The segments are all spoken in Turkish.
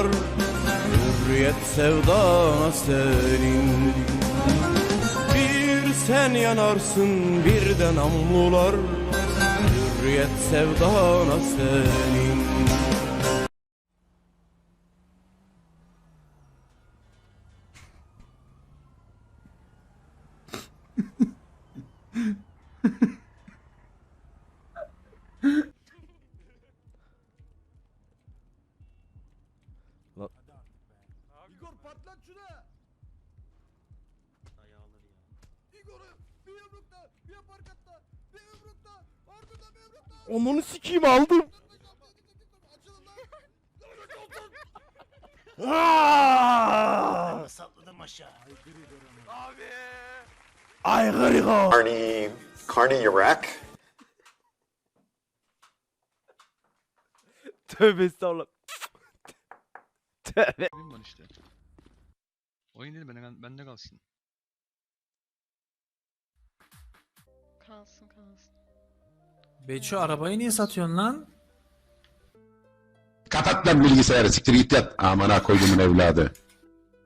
namlular Hürriyet sevdana senin. Bir sen yanarsın bir de namlular. Hürriyet sevdana senin Onunu sikeyim aldım. Açılın lan. Salladım aşağı. Aygır Carney, Carney Iraq. Tövbe estağfurullah. Tövbe. Oyun var işte. Oyun değil bende, bende kalsın. Kalsın kalsın. Beço arabayı niye satıyorsun lan? Kapat lan bilgisayarı siktir git yat. Amına koydumun evladı.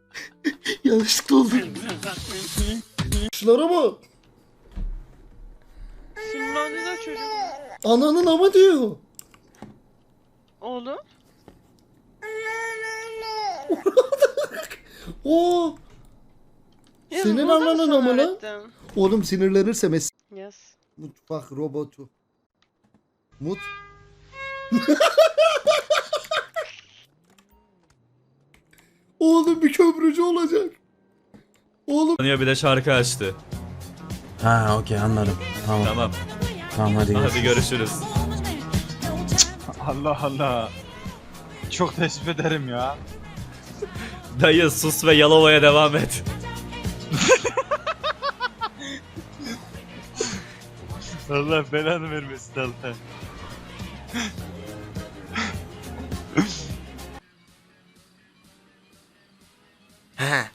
Yanlışlıkla oldu. Şunlara bak. Sinirlendi de çocuk. Ananın ama diyor. Oğlum. Oo. Senin bunu da mı ananın sen ama lan. Oğlum sinirlenirse mes... Yes. Mutfak robotu. Mut. Oğlum bir köprücü olacak. Oğlum bir de şarkı açtı. Ha okey anladım. Tamam Tamam. tamam hadi Hadi görüşürüz. Allah Allah. Çok teessüf ederim ya. Dayı sus ve Yalova'ya devam et. Allah belanı vermesin Allah. He.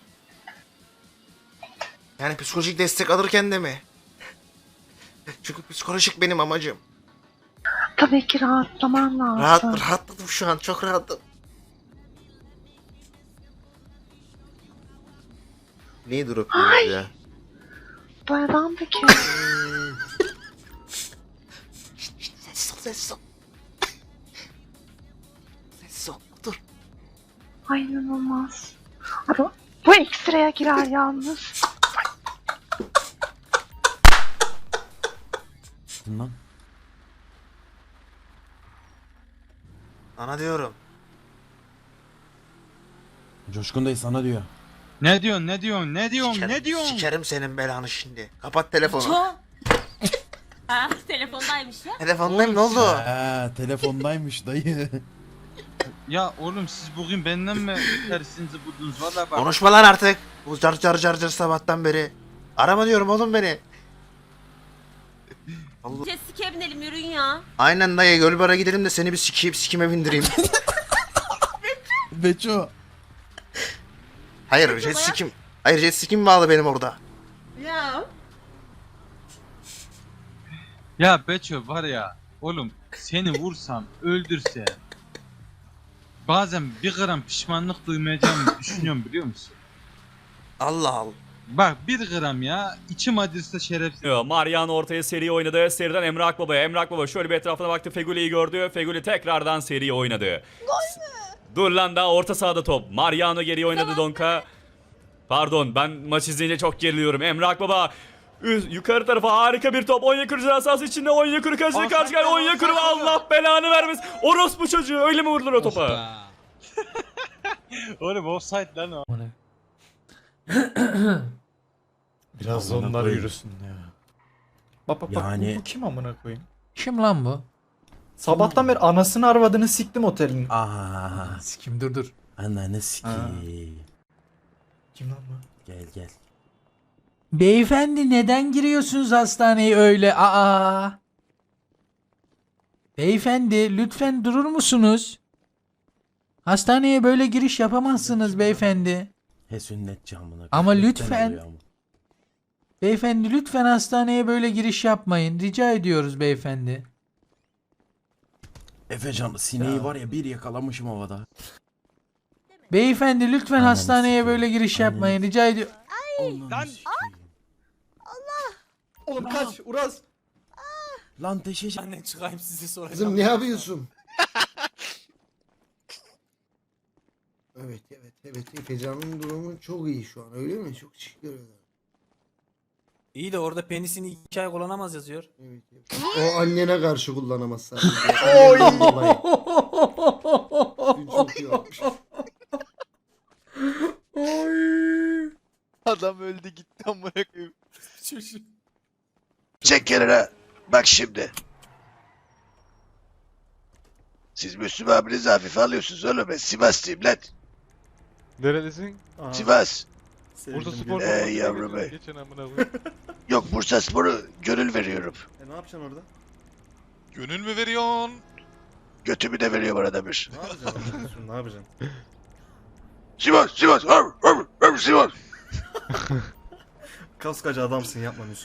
Yani psikolojik destek alırken de mi? Çünkü psikolojik benim amacım. Tabii ki rahatlaman lazım. Rahat, rahatladım şu an çok rahatım. Neyi durup duruyoruz ya? Bu adam da kim? Sessiz ol sessiz ol. Dur. Ay inanılmaz. Abi, bu ekstraya girer yalnız. Lan. Ana diyorum. Coşkun dayı sana diyor. Ne diyorsun ne diyorsun ne diyorsun Sikerim- ne diyorsun? Sikerim senin belanı şimdi. Kapat telefonu. Ha, telefondaymış ya. Telefondayım ne oldu? Ha telefondaymış dayı. Ya oğlum siz bugün benden mi tersinizi buldunuz valla bak. Konuşma lan artık. Bu car car car car sabahtan beri. Arama diyorum oğlum beni. Allah. Kes sike binelim yürüyün ya. Aynen dayı Gölbar'a gidelim de seni bir sikeyim sikime bindireyim. Beço. Hayır jet sikim. Hayır jet sikim bağlı benim orada. Ya. Ya Beço var ya oğlum seni vursam öldürse bazen bir gram pişmanlık duymayacağımı düşünüyorum biliyor musun? Allah Allah. Bak bir gram ya içim acırsa şerefsiz. Mariano ortaya seri oynadı. Seriden Emre Akbaba'ya. Emre Akbaba şöyle bir etrafına baktı. Feguli'yi gördü. Feguli tekrardan seri oynadı. Dur lan daha orta sahada top. Mariano geri oynadı Donka. Pardon ben maç izleyince çok geriliyorum. Emre Akbaba Üz, yukarı tarafa harika bir top. Onyekuru ceza sahası içinde Onyekuru karşıya karşı karşı. Onyekuru Allah belanı vermesin. Orospu çocuğu öyle mi vurdular o topa? Oğlum offside lan o. Biraz Amına onlar koyayım. yürüsün ya Bak bak bak Yani- bu, bu kim amına koyayım Kim lan bu? Sabahtan beri anasını arvadını siktim otelin Aa. Sikim dur dur Ananı sikeyim. Kim lan bu? Gel gel. Beyefendi neden giriyorsunuz hastaneye öyle? Aa. Beyefendi lütfen durur musunuz? Hastaneye böyle giriş yapamazsınız beyefendi. He sünnet camına. Ama lütfen. Beyefendi lütfen hastaneye böyle giriş yapmayın. Rica ediyoruz beyefendi. Efecan sineği var ya bir yakalamışım havada. Beyefendi lütfen hastaneye böyle giriş yapmayın. Rica ediyorum. Lan Oğlum kaç Uraz. Lan teşekkür Annen çıkayım size soracağım. Kızım ne yapıyorsun? evet evet evet Efecan'ın durumu çok iyi şu an öyle mi? Çok teşekkür ederim. İyi de orada penisini iki ay kullanamaz yazıyor. Evet, evet. O annene karşı kullanamaz sadece. Dün çok iyi yapmış. Adam öldü gitti amına koyayım. Çocuğu. Çek kenara. Bak şimdi. Siz Müslüm abinizi hafife alıyorsunuz oğlum. Ben Sivaslıyım lan. Nerelisin? Sivas. Bursa Spor Ey yavrum ey. Geçen amına koyayım. Yok Bursa Spor'u gönül veriyorum. E ne yapacaksın orada? Gönül mü veriyorsun? Götümü de veriyor bana da bir. Ne yapacaksın? ne yapacaksın? Sivas, Sivas, hır, hır, hır, Sivas. Kaskacı adamsın yapma Müslüm.